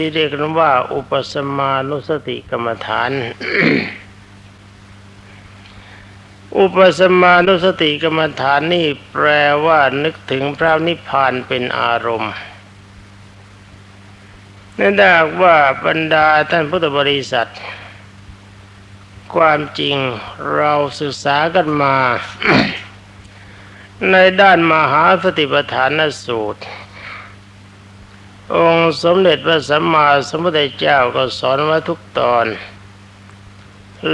ที่เรียกกันว่า อุปสมานุสติกรรมฐาน อุปสมานุสติกรรมฐานนี่แปลว่านึกถึงพระนิพพานเป็นอารมณ์นั่นได้ว่าบรรดาท่านพุทธบริษัท ความจริงเราศึกษากันมา ในด้านมหาสติปัฏฐานสูตร องค์สมเด็จพระสัมมาสัมพุทธเจ้าก็สอนว่าทุกตอน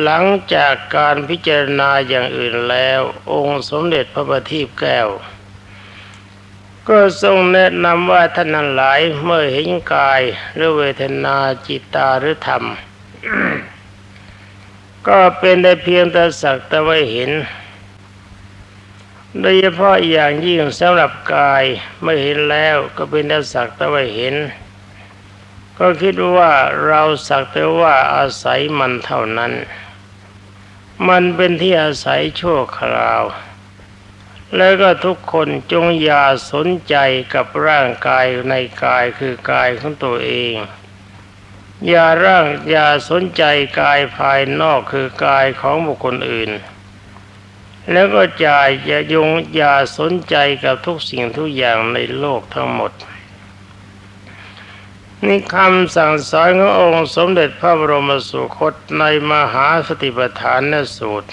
หลังจากการพิจารณาอย่างอื่นแล้ว องค์สมเด็จพระบัณฑิตแก้ว ก็ทรงแนะนำว่าท่านนั้นหลายเมื่อเห็นกายหรือเวทนาจิตตาหรือธรรม ก็เป็นได้เพียงแต่สักแต่ว่าเห็น โดยเฉพาะอย่างยิ่งสำหรับกายไม่เห็นแล้วก็เป็นแต่สักแต่ว่าเห็น ก็คิดว่าเราสักแต่ว่าอาศัยมันเท่านั้น มันเป็นที่อาศัยชั่วคราว แล้วก็ทุกคนจงอย่าสนใจกับร่างกายในกายคือกายของตัวเอง อย่าร่างอย่าสนใจกายภายนอกคือกายของบุคคลอื่น แล้วก็จ่ายอย่ายงอย่าสนใจกับทุกสิ่งทุกอย่างในโลกทั้งหมด นี่คำสั่งสอนขององค์สมเด็จพระบรมสุคตในมหาสติปัฏฐานสูตร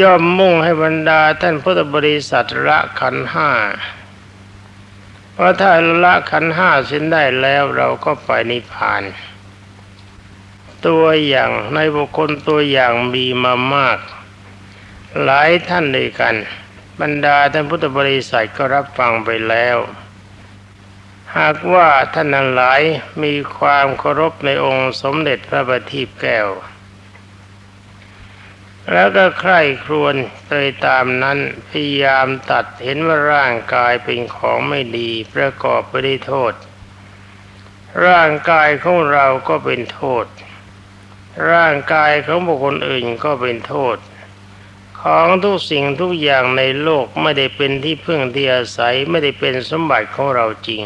ย่อมมุ่งให้บรรดาท่านพุทธบริษัทละขันห้าเพราะถ้าละขันห้าสิ้นได้แล้วเราก็ไปนิพพาน ตัวอย่างในบุคคลตัวอย่างมีมามาก หลายท่านด้วยกัน บรรดาท่านพุทธบริษัทก็รับฟังไปแล้ว หากว่าท่านนั้นหลายมีความเคารพในองค์สมเด็จพระบัณฑิตแก้ว แล้วก็ใคร่ครวญโดยตามนั้นพยายามตัดเห็นว่าร่างกายเป็นของไม่ดีประกอบไปด้วยโทษ ร่างกายของเราก็เป็นโทษ ร่างกายของบุคคลอื่นก็เป็นโทษ ของทุกสิ่งทุกอย่างในโลกไม่ได้เป็นที่พึ่งที่อาศัยไม่ได้เป็นสมบัติของเราจริง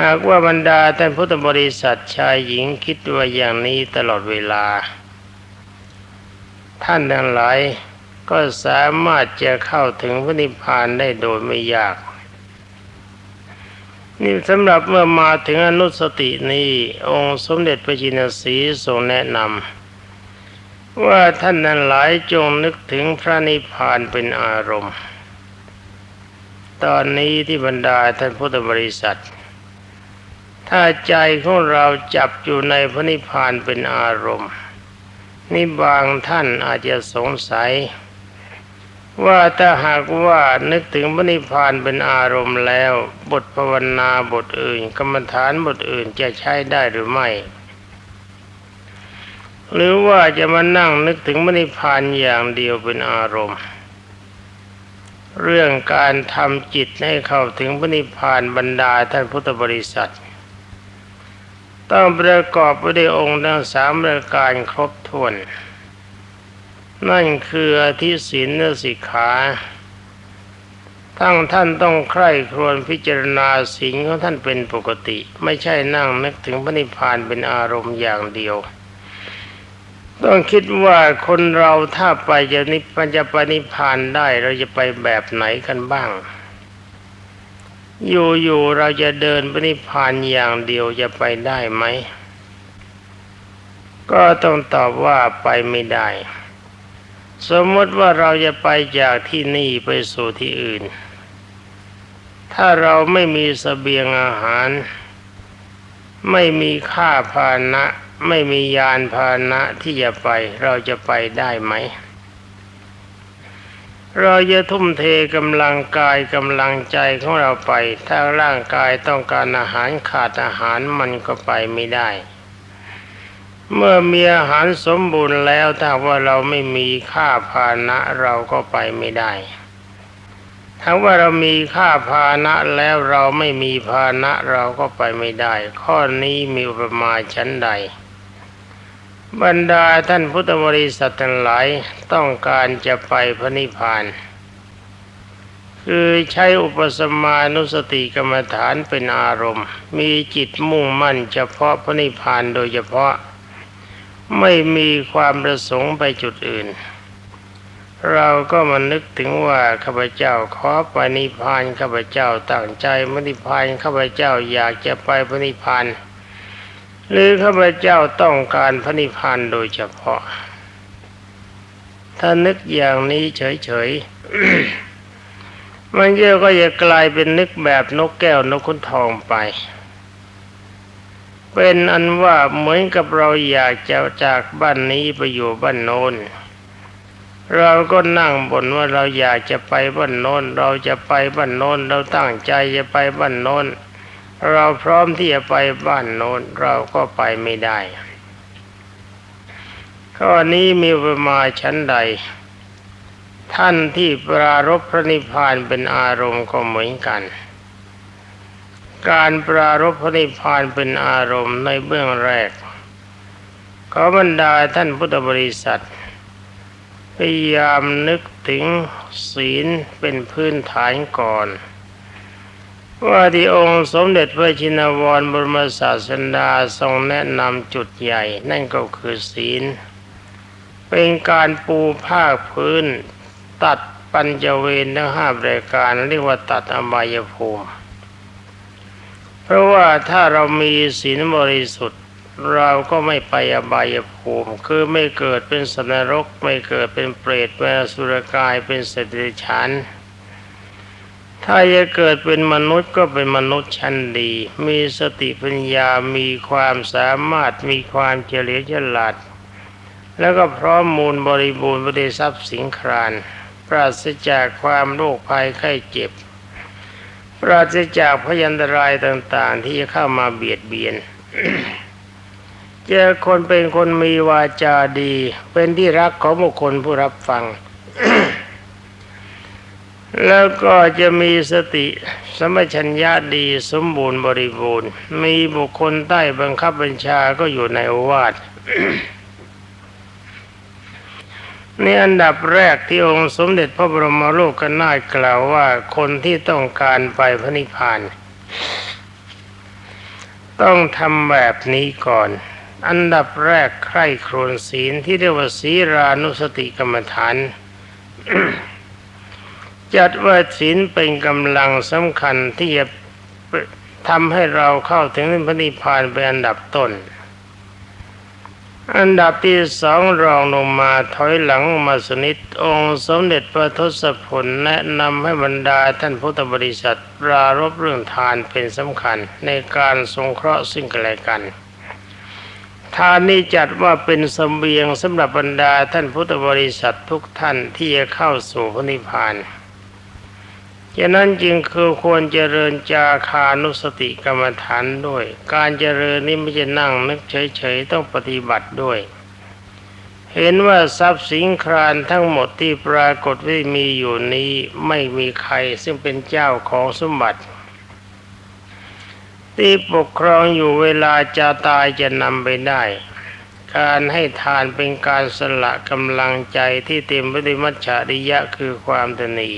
หากว่าบรรดาท่านพุทธบริษัทชายหญิงคิดว่าอย่างนี้ตลอดเวลา ท่านทั้งหลายก็สามารถจะเข้าถึงพระนิพพานได้โดยไม่ยาก นี่สำหรับเมื่อมาถึงอนุสตินี้ องค์สมเด็จพระจินสีทรงแนะนำ ว่าท่านนั้นหลายจงนึกถึงพระนิพพานเป็นอารมณ์ ตอนนี้ที่บรรดาท่านพุทธบริษัท ถ้าใจของเราจับอยู่ในพระนิพพานเป็นอารมณ์ นี่บางท่านอาจจะสงสัย ว่าถ้าหากว่านึกถึงพระนิพพานเป็นอารมณ์แล้ว บทภาวนาบทอื่น กรรมฐานบทอื่นจะใช้ได้หรือไม่ หรือว่าจะมานั่งนึกถึงพระนิพพานอย่างเดียวเป็นอารมณ์ เรื่องการทำจิตให้เข้าถึงพระนิพพานบรรดาท่านพุทธบริษัท ต้องประกอบไปด้วยองค์ทั้งสามประการครบถ้วน นั่นคืออธิศีลและสิกขาทั้งท่านต้องใคร่ครวญพิจารณาสิ่งของท่านเป็นปกติ ไม่ใช่นั่งนึกถึงพระนิพพานเป็นอารมณ์อย่างเดียว ต้องคิดว่าคนเราถ้าไปจะนิพพานจะไปนิพพานได้ เราจะไปแบบไหนกันบ้าง อยู่ๆเราจะเดินไปนิพพานอย่างเดียวจะไปได้ไหม ก็ต้องตอบว่าไปไม่ได้ สมมติว่าเราจะไปจากที่นี่ไปสู่ที่อื่น ถ้าเราไม่มีสเสบียงอาหาร ไม่มีค่าพานะ ไม่มียานพาหนะที่จะไป เราจะไปได้ไหม เราจะทุ่มเทกำลังกายกำลังใจของเราไป ถ้าร่างกายต้องการอาหารขาดอาหารมันก็ไปไม่ได้ เมื่อมีอาหารสมบูรณ์แล้วถ้าว่าเราไม่มีค่าพานะเราก็ไปไม่ได้ถ้าว่าเรามีค่าพานะแล้วเราไม่มีพานะเราก็ไปไม่ได้ ข้อนี้มีอุปมาณชั้นใด บรรดาท่านพุทธบริษัททั้งหลายต้องการจะไปพระนิพพาน คือใช้อุปสมานุสติกรรมฐานเป็นอารมณ์ มีจิตมุ่งมั่นเฉพาะพระนิพพานโดยเฉพาะ ไม่มีความประสงค์ไปจุดอื่น เราก็มานึกถึงว่าข้าพเจ้าขอไปนิพพานข้าพเจ้าตั้งใจมนิพพานข้าพเจ้าอยากจะไปพระนิพพาน หรือข้าพเจ้าต้องการพระนิพพานโดยเฉพาะ ถ้านึกอย่างนี้เฉยๆ มันเยอะก็จะกลายเป็นนึกแบบนกแก้วนกขุนทองไป เป็นอันว่าเหมือนกับเราอยากจะจากบ้านนี้ไปอยู่บ้านโน้นเราก็นั่งบ่นว่าเราอยากจะไปบ้านโน้น เราจะไปบ้านโน้น เราตั้งใจจะไปบ้านโน้น เราพร้อมที่จะไปบ้านโน้นเราก็ไปไม่ได้ ข้อนี้มีประมาชั้นใด ท่านที่ปรารบพระนิพพานเป็นอารมณ์ก็เหมือนกัน การปรารบพระนิพพานเป็นอารมณ์ในเบื้องแรกขอบรรดาท่านพุทธบริษัท พยายามนึกถึงศีลเป็นพื้นฐานก่อน ว่าที่องค์สมเด็จพระชินวรบรมศาสดาทรงแนะนำจุดใหญ่ นั่นก็คือศีล เป็นการปูผ้าพื้น ตัดปัญจเวรทั้งห้ารายการ เรียกว่าตัดอบายภูมิ เพราะว่าถ้าเรามีศีลบริสุทธิ์ เราก็ไม่ไปอบายภูมิ คือไม่เกิดเป็นสนรก ไม่เกิดเป็นเปรตเป็นสุรกายเป็นสัตว์เดรัจฉาน ถ้าจะเกิดเป็นมนุษย์ก็เป็นมนุษย์ชั้นดี มีสติปัญญา มีความสามารถ มีความเฉลียวฉลาด แล้วก็พร้อมมูลบริบูรณ์บริทรัพย์สิงคราน ปราศจากความโรคภัยไข้เจ็บ ปราศจากพยันตรายต่างๆ ที่จะเข้ามาเบียดเบียน เจอคนเป็นคนมีวาจาดี เป็นที่รักของบุคคลผู้รับฟัง แล้วก็จะมีสติสมัชัญญาดีสมบูรณ์บริบูรณ์ มีบุคคลใต้บังคับบัญชาก็อยู่ในอวาทนี่อันดับแรกที่องค์สมเด็จพระบรมโลกนาถกล่าวว่าคนที่ต้องการไปพระนิพพาน ต้องทำแบบนี้ก่อน อันดับแรกใคร่ครวญศีลที่เรียกว่าศีรานุสติกรรมฐาน จัดว่าศีลเป็นกำลังสำคัญที่จะทำให้เราเข้าถึงพระนิพพานเป็นอันดับต้น อันดับที่สองรองลงมาถอยหลังมาสนิทองค์สมเด็จพระทศพลแนะนำให้บรรดาท่านพุทธบริษัทปรารบเรื่องทานเป็นสำคัญในการสงเคราะห์ซึ่งกันและกัน ทานนี้จัดว่าเป็นสมเบียงสำหรับบรรดาท่านพุทธบริษัททุกท่านที่จะเข้าสู่พระนิพพาน ฉะนั้นจึงคือควรเจริญจาคานุสติกรรมฐานด้วย การเจริญนี้ไม่ใช่นั่งนึกเฉยๆต้องปฏิบัติด้วย เห็นว่าทรัพย์สินครานทั้งหมดที่ปรากฏว่ามีอยู่นี้ไม่มีใครซึ่งเป็นเจ้าของสมบัติ ที่ปกครองอยู่เวลาจะตายจะนำไปได้ การให้ทานเป็นการสละกำลังใจที่เต็มไปด้วยมัจฉริยะคือความตนี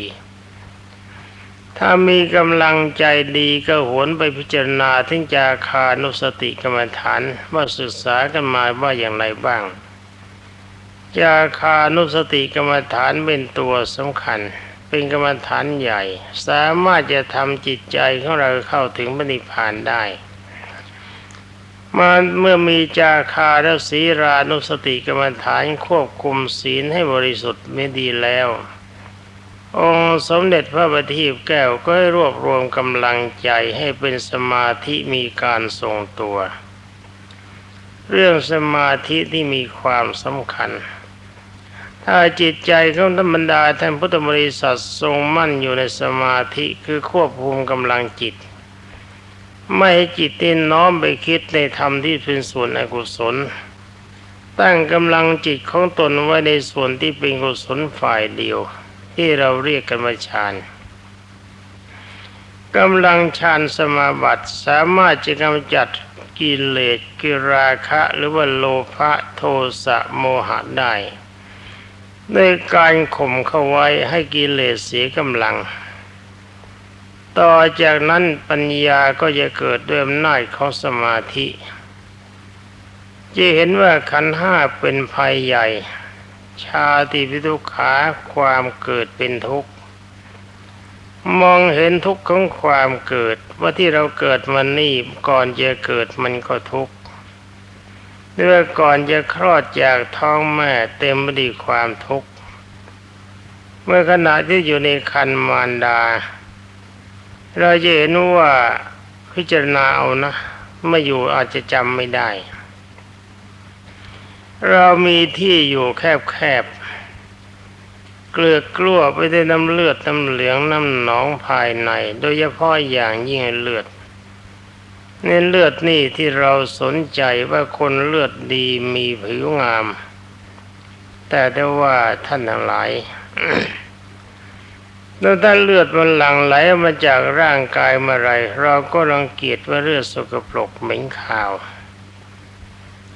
ถ้ามีกำลังใจดีก็หวนไปพิจารณาถึงจาคานุสติกรรมฐานว่าศึกษากันมาว่าอย่างไรบ้าง จาคานุสติกรรมฐานเป็นตัวสำคัญ เป็นกรรมฐานใหญ่ สามารถจะทำจิตใจของเราเข้าถึงพระนิพพานได้มาเมื่อมีจาคาและศีรานุสติกรรมฐานควบคุมศีลให้บริสุทธิ์ไม่ดีแล้ว องค์สมเด็จพระบัณฑิตแก้วก็ให้รวบรวมกำลังใจให้เป็นสมาธิมีการทรงตัว เรื่องสมาธิที่มีความสำคัญ ถ้าจิตใจของธรรมดาท่านพุทธบริษัททรงมั่นอยู่ในสมาธิคือควบคุมกำลังจิต ไม่ให้จิตเต้นน้อมไปคิดในธรรมที่เป็นส่วนอกุศล ตั้งกำลังจิตของตนไว้ในส่วนที่เป็นกุศลฝ่ายเดียว ที่เราเรียกกันว่าฌานกำลังฌานสมาบัติสามารถจะกำจัดกิเลสกิราคะหรือว่าโลภะโทสะโมหะได้ในการข่มเข้าไว้ให้กิเลสเสียกำลัง ต่อจากนั้นปัญญาก็จะเกิดด้วยอำนาจของสมาธิ จะเห็นว่าขันห้าเป็นภัยใหญ่ ชาติพิทุขาความเกิดเป็นทุกข์ มองเห็นทุกข์ของความเกิดว่าที่เราเกิดมานี่ก่อนจะเกิดมันก็ทุกข์ด้วยก่อนจะคลอดจากท้องแม่เต็มไปด้วยความทุกข์ เมื่อขณะที่อยู่ในคันมารดา เราจะเห็นว่าพิจารณาเอานะไม่อยู่อาจจะจำไม่ได้ เรามีที่อยู่แคบๆ เกลือกกลั้วไปด้วยน้ำเลือดน้ำเหลืองน้ำหนองภายใน โดยเฉพาะอย่างยิ่งเลือดในเลือดนี่ที่เราสนใจว่าคนเลือดดีมีผิวงาม แต่ได้ว่าท่านทั้งหลายแล้วถ้าเลือดมันหลั่งไหลมาจากร่างกายเมื่อไรเราก็รังเกียจว่าเลือดสกปรกเหม็นขาว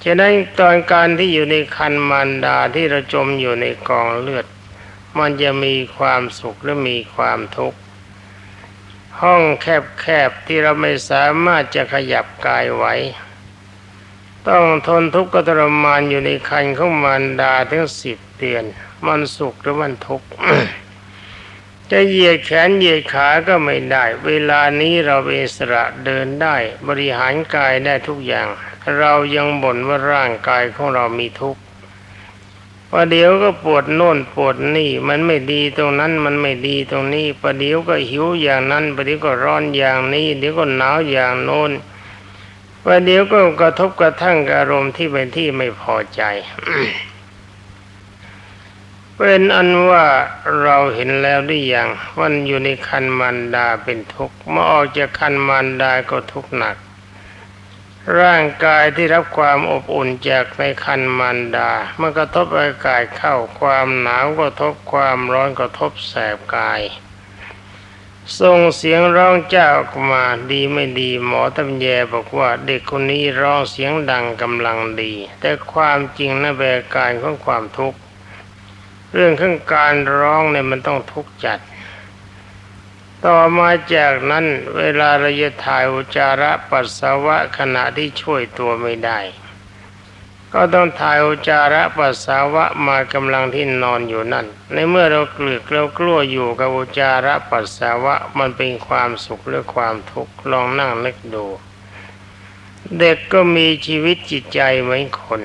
ฉะนั้นตอนการที่อยู่ในคันมารดาที่เราจมอยู่ในกองเลือด มันจะมีความสุขและมีความทุกข์ห้องแคบๆที่เราไม่สามารถจะขยับกายไหวต้องทนทุกข์ทรมานอยู่ในคันของมารดาถึงสิบเดือน มันสุขหรือมันทุกข์จะเหยียดแขนเหยียดขาก็ไม่ได้ เวลานี้เราเป็นสระเดินได้ บริหารกายได้ทุกอย่าง เรายังบ่นว่าร่างกายของเรามีทุกข์ประเดี๋ยวก็ปวดโน่นปวดนี่มันไม่ดีตรงนั้นมันไม่ดีตรงนี้ประเดี๋ยวก็หิวอย่างนั้นประเดี๋ยวก็ร้อนอย่างนี้เดี๋ยวก็หนาวอย่างโน้นประเดี๋ยวก็กระทบกระทั่งอารมณ์ที่เป็นที่ไม่พอใจเป็นอันว่าเราเห็นแล้วหรือยังว่าอยู่ในคันมารดาเป็นทุกข์เมื่อออกจากคันมารดาก็ทุกข์หนัก ร่างกายที่รับความอบอุ่นจากในคันมารดา เมื่อกระทบอากาศเข้าความหนาวก็ทบความร้อนก็ทบแสบกาย ส่งเสียงร้องเจ้าออกมาดีไม่ดีหมอตำแยบอกว่าเด็กคนนี้ร้องเสียงดังกำลังดี แต่ความจริงนั่นเป็นอาการของความทุกข์ เรื่องข้างการร้องเนี่ยมันต้องทุกข์จัด ต่อมาจากนั้นเวลาเราจะถ่ายอุจาระปัสสาวะขณะที่ช่วยตัวไม่ได้ ก็ต้องถ่ายอุจาระปัสสาวะมากำลังที่นอนอยู่นั่น ในเมื่อเราเกลือกเรากลัวอยู่กับอุจจาระปัสสาวะมันเป็นความสุขหรือความทุกข์ลองนั่งนึกดู เด็กก็มีชีวิตจิตใจเหมือนคน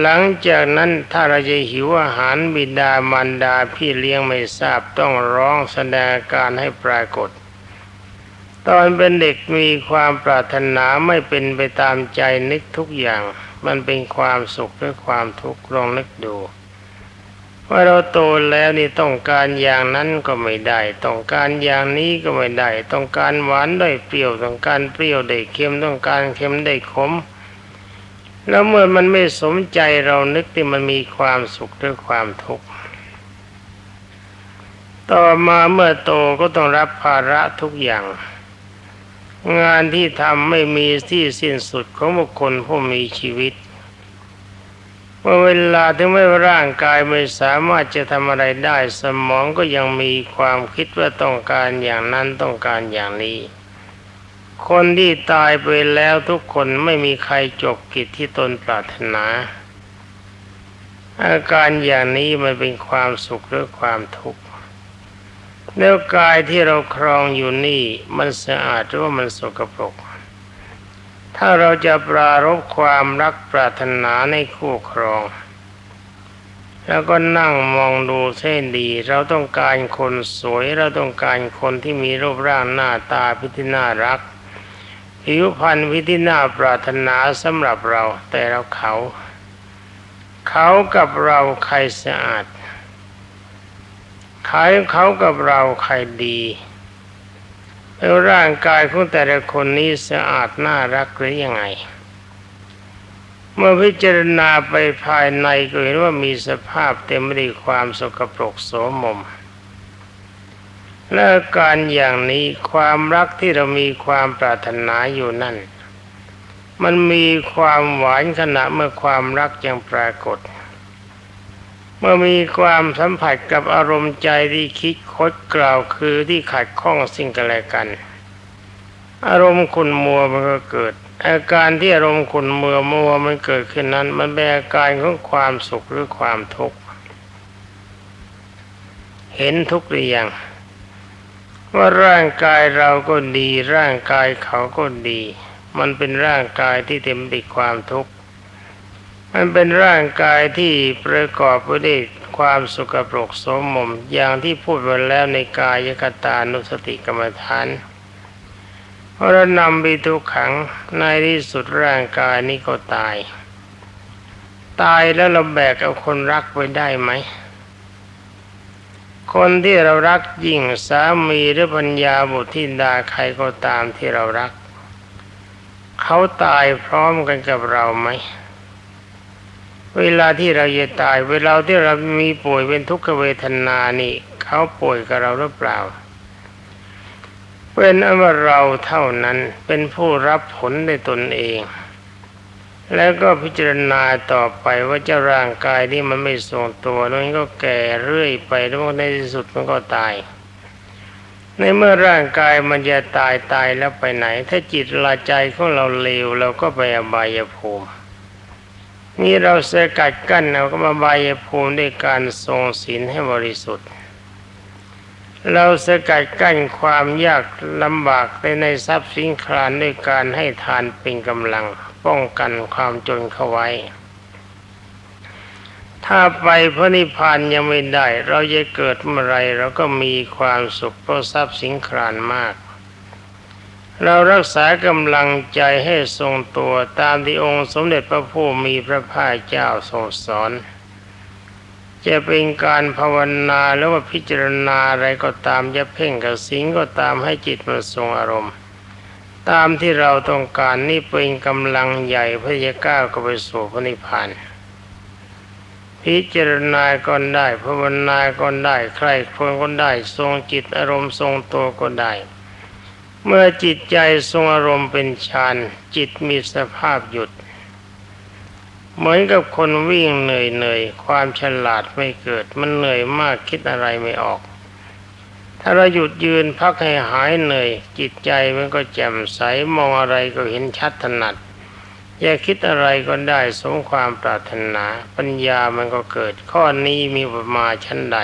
หลังจากนั้นถ้าเราจะหิวอาหารบิดามารดาพี่เลี้ยงไม่ทราบต้องร้องแสดงการให้ปรากฏ ตอนเป็นเด็กมีความปรารถนาไม่เป็นไปตามใจนึกทุกอย่าง มันเป็นความสุขหรือความทุกข์ลองนึกดูว่าเราโตแล้วนี่ต้องการอย่างนั้นก็ไม่ได้ ต้องการอย่างนี้ก็ไม่ได้ ต้องการหวานได้เปรี้ยวต้องการเปรี้ยวได้เค็มต้องการเค็มได้ขม แล้วเมื่อมันไม่สมใจเรานึกที่มันมีความสุขหรือความทุกข์ต่อมาเมื่อโตก็ต้องรับภาระทุกอย่าง งานที่ทำไม่มีที่สิ้นสุดของบุคคลผู้มีชีวิตเมื่อเวลาถึงแม้ว่าร่างกายไม่สามารถจะทำอะไรได้สมองก็ยังมีความคิดว่าต้องการอย่างนั้นต้องการอย่างนี้ คนที่ตายไปแล้วทุกคนไม่มีใครจบกิจที่ตนปรารถนา อาการอย่างนี้มันเป็นความสุขหรือความทุกข์แล้วกายที่เราครองอยู่นี่มันสะอาดหรือว่ามันสกปรก ถ้าเราจะปรารบความรักปรารถนาในคู่ครอง แล้วก็นั่งมองดูเส้นดี เราต้องการคนสวย เราต้องการคนที่มีรูปร่างหน้าตาพิธีน่ารัก ผิวพรรณวิธีน่าปรารถนาสำหรับเราแต่เราเขา เขากับเราใครสะอาดขายเขากับเราใครดีแล้วร่างกายของแต่ละคนนี้สะอาดน่ารักหรือยังไง เมื่อพิจารณาไปภายในก็เห็นว่ามีสภาพเต็มไปด้วยความสกปรกโสมม และการอย่างนี้ความรักที่เรามีความปรารถนาอยู่นั่น มันมีความหวานขณะเมื่อความรักยังปรากฏ เมื่อมีความสัมผัสกับอารมณ์ใจที่คิดคดกล่าวคือที่ขัดข้องสิ่งกันและกัน อารมณ์ขุนมัวมันก็เกิด อาการที่อารมณ์ขุนมัวมัวมันเกิดขึ้นนั้น มันเป็นอาการของความสุขหรือความทุกข์เห็นทุกข์หรือยัง ว่าร่างกายเราก็ดี ร่างกายเขาก็ดี มันเป็นร่างกายที่เต็มไปด้วยความทุกข์มันเป็นร่างกายที่ประกอบไปด้วยความสุขปรกสมมมอย่างที่พูดไปแล้วในกายกตานุสติกรรมฐานเพราะเรานำไปทุกขังในที่สุดร่างกายนี้ก็ตาย ตายแล้วเราแบกเอาคนรักไปได้ไหม คนที่เรารักยิ่งสามีหรือปัญญาบุตรที่ดาใครก็ตามที่เรารัก เขาตายพร้อมกันกับเราไหม เวลาที่เราจะตาย เวลาที่เรามีป่วยเป็นทุกขเวทนานี่ เขาป่วยกับเราหรือเปล่า เป็นอว่าเราเท่านั้นเป็นผู้รับผลในตนเอง แล้วก็พิจารณาต่อไปว่าเจ้าร่างกายนี่มันไม่ทรงตัวนั้นก็แก่เรื่อยไปแล้วในที่สุดมันก็ตาย ในเมื่อร่างกายมันจะตายตายแล้วไปไหน ถ้าจิตลาใจของเราเลวเราก็ไปอบายภูมินี่เราสกัดกั้นเอาก็มาบายภูมิด้วยการทรงศีลให้บริสุทธิ์ เราสกัดกั้นความยากลำบากในในทรัพย์สินคลานด้วยการให้ทานเป็นกำลัง ป้องกันความจนเข้าไว้ ถ้าไปพระนิพพานยังไม่ได้ เราจะเกิดเมื่อไรเราก็มีความสุขเพราะทรัพย์สินคลานมาก เรารักษากำลังใจให้ทรงตัวตามที่องค์สมเด็จพระผู้มีพระภาคเจ้าทรงสอนจะเป็นการภาวนาหรือว่าพิจารณาอะไรก็ตามจะเพ่งกับสิ่งก็ตามให้จิตมันทรงอารมณ์ ตามที่เราต้องการนี่เป็นกำลังใหญ่เพื่อจะก้าวเข้าไปสู่พระนิพพานพิจารณาก็ได้ภาวนาก็ได้ใครควรก็ได้ ทรงจิตอารมณ์ทรงตัวก็ได้ เมื่อจิตใจทรงอารมณ์เป็นฌานจิตมีสภาพหยุด เหมือนกับคนวิ่งเหนื่อยเหนื่อยความฉลาดไม่เกิดมันเหนื่อยมากคิดอะไรไม่ออก ถ้าเราหยุดยืนพักให้หายเหนื่อย จิตใจมันก็แจ่มใสมองอะไรก็เห็นชัดถนัด อยากคิดอะไรก็ได้สมความปรารถนา ปัญญามันก็เกิด ข้อนี้มีประมาชั้นใด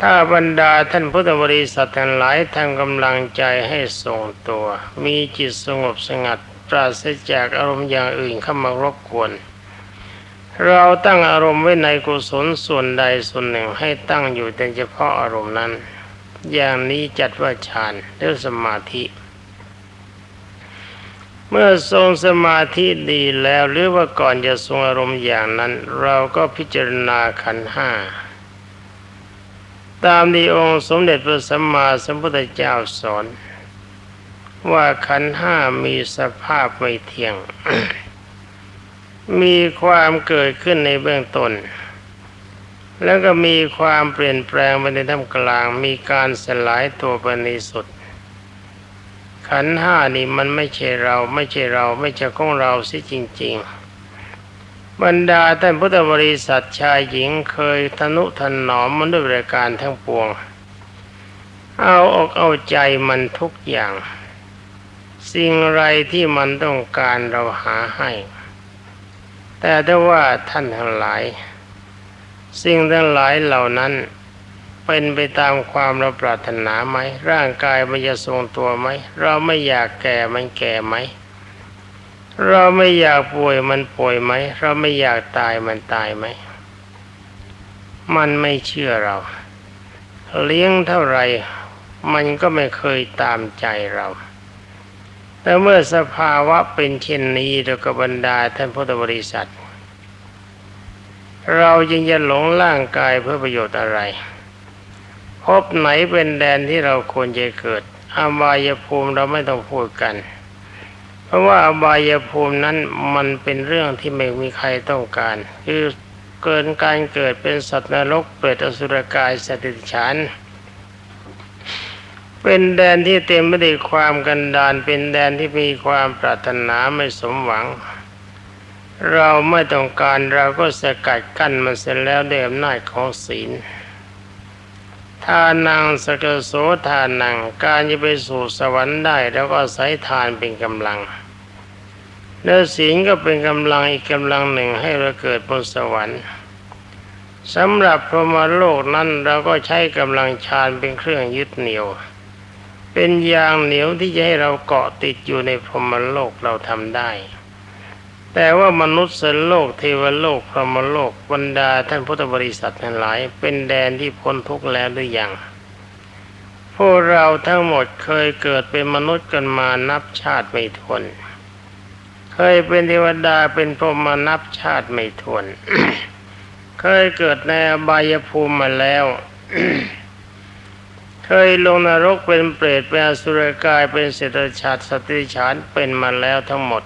ถ้าบรรดาท่านพุทธบริษัททั้งหลายทำกำลังใจให้ทรงตัว มีจิตสงบสงัด ปราศจากอารมณ์อย่างอื่นเข้ามารบกวน เราตั้งอารมณ์ไว้ในกุศลส่วนใดส่วนหนึ่งให้ตั้งอยู่แต่เฉพาะอารมณ์นั้น อย่างนี้จัดว่าฌานหรือสมาธิ เมื่อทรงสมาธิดีแล้วหรือว่าก่อนจะทรงอารมณ์อย่างนั้น เราก็พิจารณาขันห้าตามที่องค์สมเด็จพระสัมมาสัมพุทธเจ้าสอน ว่าขันห้ามีสภาพไม่เที่ยง มีความเกิดขึ้นในเบื้องต้น แล้วก็มีความเปลี่ยนแปลงไปในท่ามกลาง มีการสลายตัวไปในสุด ขันห้านี่มันไม่ใช่เราไม่ใช่เราไม่ใช่ของเราสิจริง ๆ บรรดาท่านพุทธบริษัทชายหญิงเคยทนุถนอมมันด้วยบริการทั้งปวง เอาอกเอาใจมันทุกอย่าง สิ่งไรที่มันต้องการเราหาให้ แต่ถ้าว่าท่านทั้งหลาย สิ่งทั้งหลายเหล่านั้น เป็นไปตามความเราปรารถนาไหม ร่างกายมันจะทรงตัวไหม เราไม่อยากแก่มันแก่ไหม เราไม่อยากป่วยมันป่วยไหม เราไม่อยากตายมันตายไหม มันไม่เชื่อเรา เลี้ยงเท่าไหร่ มันก็ไม่เคยตามใจเรา แต่เมื่อสภาวะเป็นเช่นนี้เรากบรรดาท่านพุทธบริษัท เรายังจะหลงร่างกายเพื่อประโยชน์อะไร พบไหนเป็นแดนที่เราควรจะเกิดอบายภูมิเราไม่ต้องพูดกัน เพราะว่าอบายภูมินั้นมันเป็นเรื่องที่ไม่มีใครต้องการ คือเกินการเกิดเป็นสัตว์นรกเปรตอสุรกายสติฉาน เป็นแดนที่เต็มไปด้วยความกันดานเป็นแดนที่มีความปรารถนาไม่สมหวัง เราไม่ต้องการเราก็สกัดกั้นมันเสร็จแล้วเด้วยอำนาจของศีลทานังสกโสทานังการจะไปสู่สวรรค์ได้ แล้วก็อาศัยทานเป็นกำลัง แล้วศีลก็เป็นกำลังอีกกำลังหนึ่งให้เราเกิดบนสวรรค์สำหรับพรหมโลกนั้นเราก็ใช้กำลังฌานเป็นเครื่องยึดเหนี่ยว เป็นยางเหนียวที่จะให้เราเกาะติดอยู่ในพรหมโลกเราทำได้ แต่ว่ามนุษย์โลกเทวโลกพรหมโลกบรรดาท่านพุทธบริษัททั้งหลาย เป็นแดนที่พ้นทุกข์แล้วหรือยังพวกเราทั้งหมดเคยเกิดเป็นมนุษย์กันมานับชาติไม่ทวน เคยเป็นเทวดาเป็นพรหมมานับชาติไม่ทวน เคยเกิดในอบายภูมิมาแล้ว เคยลงนรกเป็นเปรตเป็นอสุรกายเป็นเศรษฐชาติสติฉานเป็นมาแล้วทั้งหมด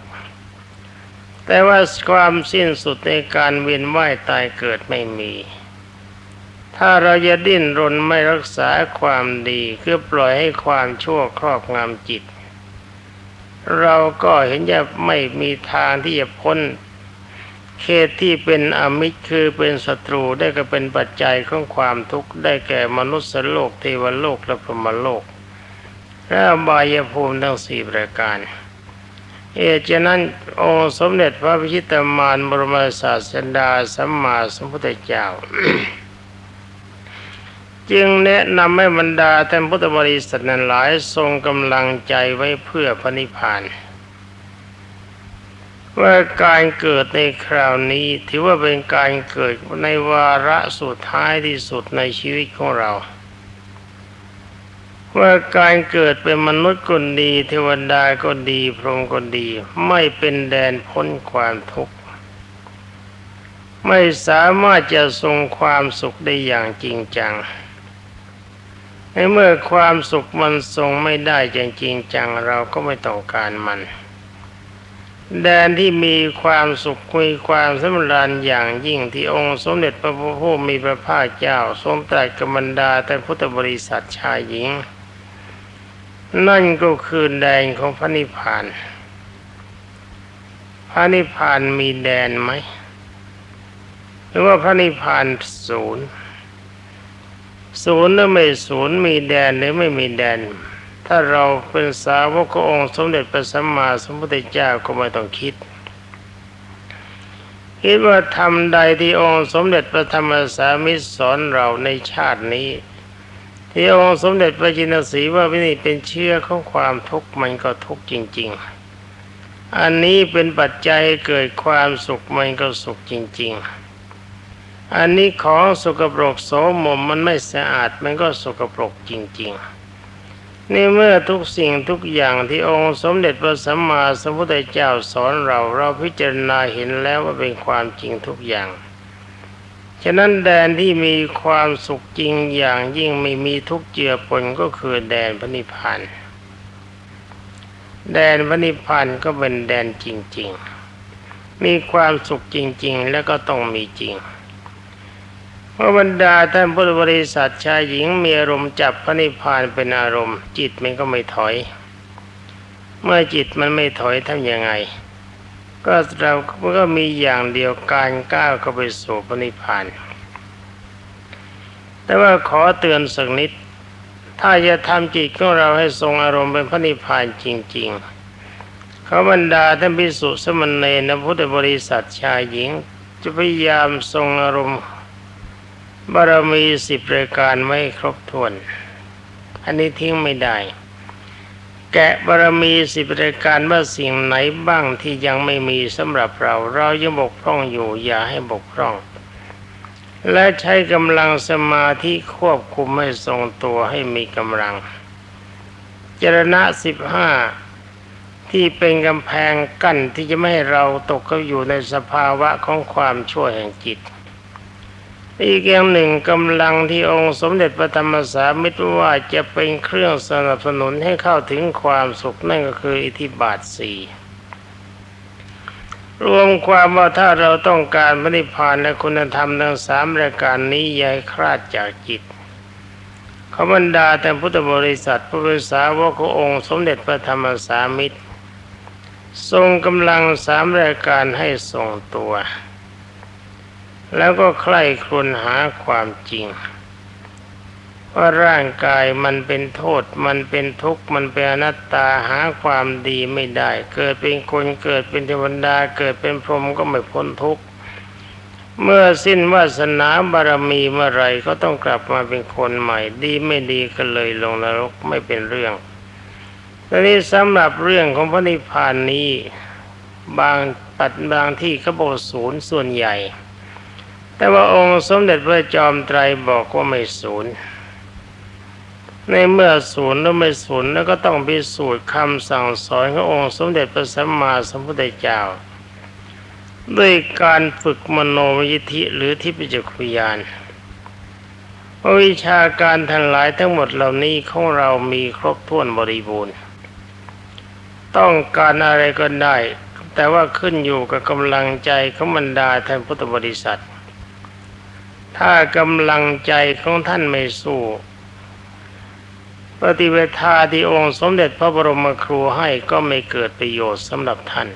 แต่ว่าความสิ้นสุดในการเวียนว่ายตายเกิดไม่มี ถ้าเราจะดิ้นรนไม่รักษาความดีคือปล่อยให้ความชั่วครอบงำจิต เราก็เห็นจะไม่มีทางที่จะพ้น เขตที่เป็นอมิตรคือเป็นศัตรูได้ก็เป็นปัจจัยของความทุกข์ได้แก่มนุษย์โลกเทวโลกและพรหมโลกและบายภูมิทั้งสี่ประการ เอฉะนั้นองค์สมเด็จพระพิชิตมารบรมศาสดาสัมมาสัมพุทธเจ้า จึงแนะนำให้บรรดาท่านพุทธบริษัทนั้นหลายทรงกำลังใจไว้เพื่อพระนิพพาน ว่าการเกิดในคราวนี้ถือว่าเป็นการเกิดในวาระสุดท้ายที่สุดในชีวิตของเรา ว่าการเกิดเป็นมนุษย์ก็ดี เทวดาก็ดีพรหมก็ดี ไม่เป็นแดนพ้นความทุกข์ ไม่สามารถจะทรงความสุขได้อย่างจริงจังในเมื่อความสุขมันทรงไม่ได้อย่างจริงจังเราก็ไม่ต้องการมัน แดนที่มีความสุขมีความสำราญอย่างยิ่งที่องค์สมเด็จพระพุทธผู้มีพระภาคเจ้าทรงตรัสกับบรรดาแต่พุทธบริษัทชายหญิง นั่นก็คือแดนของพระนิพพาน พระนิพพานมีแดนไหม หรือว่าพระนิพพานศูนย์ศูนย์หรือไม่ศูนย์มีแดนหรือไม่มีแดน ถ้าเราเป็นสาวกขององค์สมเด็จพระสัมมาสัมพุทธเจ้าก็ไม่ต้องคิด คิดว่าทำใดที่องค์สมเด็จพระธรรมสามิตรสอนเราในชาตินี้ ที่องค์สมเด็จพระจินสีว่าวินิเป็นเชื้อของความทุกข์มันก็ทุกข์จริง ๆ อันนี้เป็นปัจจัยเกิดความสุขมันก็สุขจริง ๆอันนี้ของสกปรกโสมมมันไม่สะอาดมันก็สกปรกจริง ๆ ในเมื่อทุกสิ่งทุกอย่างที่องค์สมเด็จพระสัมมาสัมพุทธเจ้าสอนเราเราพิจารณาเห็นแล้วว่าเป็นความจริงทุกอย่าง ฉะนั้นแดนที่มีความสุขจริงอย่างยิ่งไม่มีทุกเจือปนก็คือแดนพระนิพพานแดนพระนิพพานก็เป็นแดนจริง ๆ มีความสุขจริง ๆ แล้วก็ต้องมีจริง พราะบรรดาท่านพุทธบริษัทชายหญิงมีอารมณ์จับพระนิพพานเป็นอารมณ์ จิตมันก็ไม่ถอย เมื่อจิตมันไม่ถอยทำยังไง ก็เราก็มีอย่างเดียวการก้าวเข้าไปสู่พระนิพพาน แต่ว่าขอเตือนสักนิด ถ้าจะทำจิตของเราให้ทรงอารมณ์เป็นพระนิพพานจริงๆเขาบรรดาท่านพิสุสมณเณรพุทธบริษัทชายหญิง จะพยายามทรงอารมณ์ บารมีสิบรายการไม่ครบถ้วน อันนี้ทิ้งไม่ได้ แกะบารมีสิบรายการว่าสิ่งไหนบ้างที่ยังไม่มีสำหรับเรา เรายังบกพร่องอยู่อย่าให้บกพร่อง และใช้กำลังสมาธิควบคุมให้ทรงตัวให้มีกำลัง จรณะสิบห้าที่เป็นกำแพงกั้นที่จะไม่ให้เราตกเข้าอยู่ในสภาวะของความชั่วแห่งจิต อีกอย่างหนึ่งกำลังที่องค์สมเด็จพระธรรมสามิตรว่าจะเป็นเครื่องสนับสนุนให้เข้าถึงความสุขนั่นก็คืออิทธิบาทสี่รวมความว่าถ้าเราต้องการพระนิพพานและคุณธรรมทั้งสามรายการนี้ย่าให้คลาดจากจิตขบรรดาแต่พุทธบริษัทผู้เป็นสาวกขององค์สมเด็จพระธรรมสามิตร ทรงกำลังสามรายการให้ทรงตัว แล้วก็ใคร่ครวญหาความจริง ว่าร่างกายมันเป็นโทษ มันเป็นทุกข์ มันเป็นอนัตตาหาความดีไม่ได้ เกิดเป็นคนเกิดเป็นเทวดาเกิดเป็นพรหมก็ไม่พ้นทุกข์เมื่อสิ้นวาสนาบารมีเมื่อไรก็ต้องกลับมาเป็นคนใหม่ ดีไม่ดีก็เลยลงนรกไม่เป็นเรื่องทีนี้สำหรับเรื่องของพระนิพพานนี้ บางปัดบางที่เขาบอกศูนย์ส่วนใหญ่ แต่ว่าองค์สมเด็จพระจอมไตรบอกว่าไม่ศูนย์ในเมื่อศูนย์แล้วไม่ศูนย์แล้วก็ต้องพิสูจน์คำสั่งสอนขององค์สมเด็จพระสัมมาสัมพุทธเจ้า ด้วยการฝึกมโนวิธิหรือทิพยจักขุยานวิชาการทั้งหลายทั้งหมดเหล่านี้ของเรามีครบถ้วนบริบูรณ์ ต้องการอะไรก็ได้ แต่ว่าขึ้นอยู่กับกำลังใจของบรรดาท่านพุทธบริษัท ถ้ากำลังใจของท่านไม่สู้ปฏิเวทาที่องค์สมเด็จพระบรมครูให้ก็ไม่เกิดประโยชน์สำหรับท่าน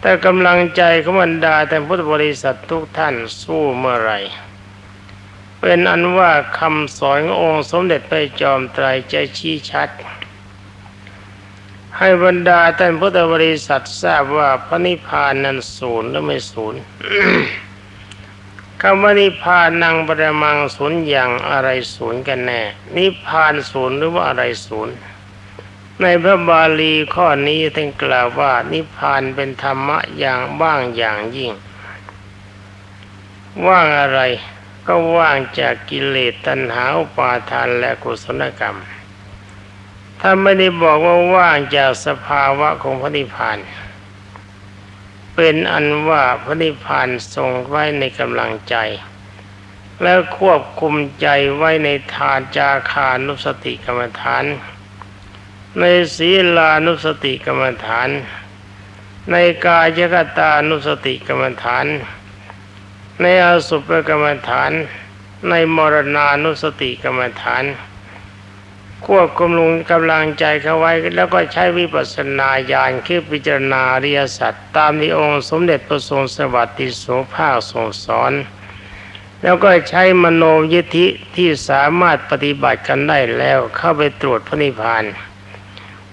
แต่กำลังใจของบรรดาท่พุทธบริษัททุกท่านสู้เมื่อไรเป็นอันว่าคำสอนขององค์สมเด็จพระจอมไตรจะชี้ชัด ให้บรรดาท่พุทธบริษัททราบว่าพระนิพพานนั้นศูนย์หรือไม่ศูนย์ คำว่านิพพานังปรมังศูนย์อย่างอะไรศูนย์กันแน่ นิพพานศูนย์หรือว่าอะไรศูนย์ ในพระบาลีข้อนี้ท่านกล่าวว่า นิพพานเป็นธรรมะอย่างบ้างอย่างยิ่ง ว่างอะไรก็ว่างจากกิเลสตัณหาอุปาทานและกุศลกรรม ถ้าไม่ได้บอกว่าว่างจากสภาวะของพระนิพพาน เป็นอันว่าพระนิพพานทรงไว้ในกำลังใจ แล้วควบคุมใจไว้ในทานจาคานุสติกรรมฐาน ในศีลานุสติกรรมฐาน ในกายกตานุสติกรรมฐาน ในอสุภกรรมฐาน ในมรณานุสติกรรมฐาน ควบคุมลงกำลังใจเขาไว้ แล้วก็ใช้วิปัสสนาญาณคือพิจารณาอริยสัจตามที่องค์สมเด็จพระทรงสวัสดิโสภาคทรงสอน แล้วก็ใช้มโนยิธิที่สามารถปฏิบัติกันได้แล้วเข้าไปตรวจพระนิพพาน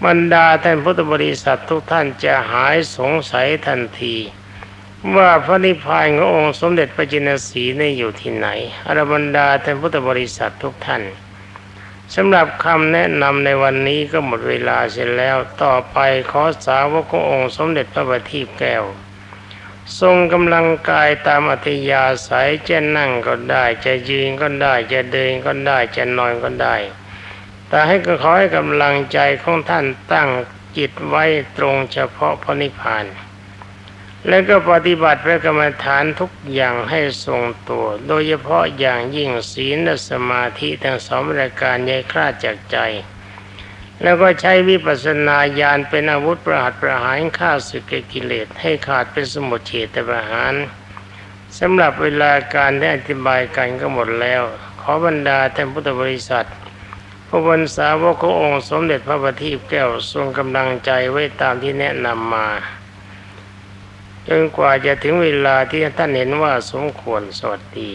บรรดาท่านพุทธบริษัททุกท่านจะหายสงสัยทันที ว่าพระนิพพานขององค์สมเด็จพระจินสีนี่อยู่ที่ไหนอรบรรดาท่านพุทธบริษัททุกท่าน สำหรับคำแนะนำในวันนี้ก็หมดเวลาเสร็จแล้ว ต่อไปขอสาวกขององค์สมเด็จพระบัณฑิตแก้ว ทรงกำลังกายตามอัธยาศัยจะนั่งก็ได้ จะยืนก็ได้ จะเดินก็ได้ จะนอนก็ได้ แต่ให้ก็ขอให้กำลังใจของท่านตั้งจิตไว้ตรงเฉพาะพระนิพพาน แล้วก็ปฏิบัติพระกรรมฐานทุกอย่างให้ทรงตัว โดยเฉพาะอย่างยิ่งศีลและสมาธิทั้งสองรายการใหญ่คลาดจากใจ แล้วก็ใช้วิปัสสนาญาณเป็นอาวุธประหัตประหารฆ่าศึกก่กิเลสให้ขาดเป็นสมุทเฉตประหารสำหรับเวลาการได้อธิบายกันก็หมดแล้ว ขอบรรดาท่านพุทธบริษัทพระวันสาวกขององค์สมเด็จพระบัณฑิตแก้วทรงกำลังใจไว้ตามที่แนะนำมา จนกว่าจะถึงเวลาที่ท่านเห็นว่าสมควรสวัสดี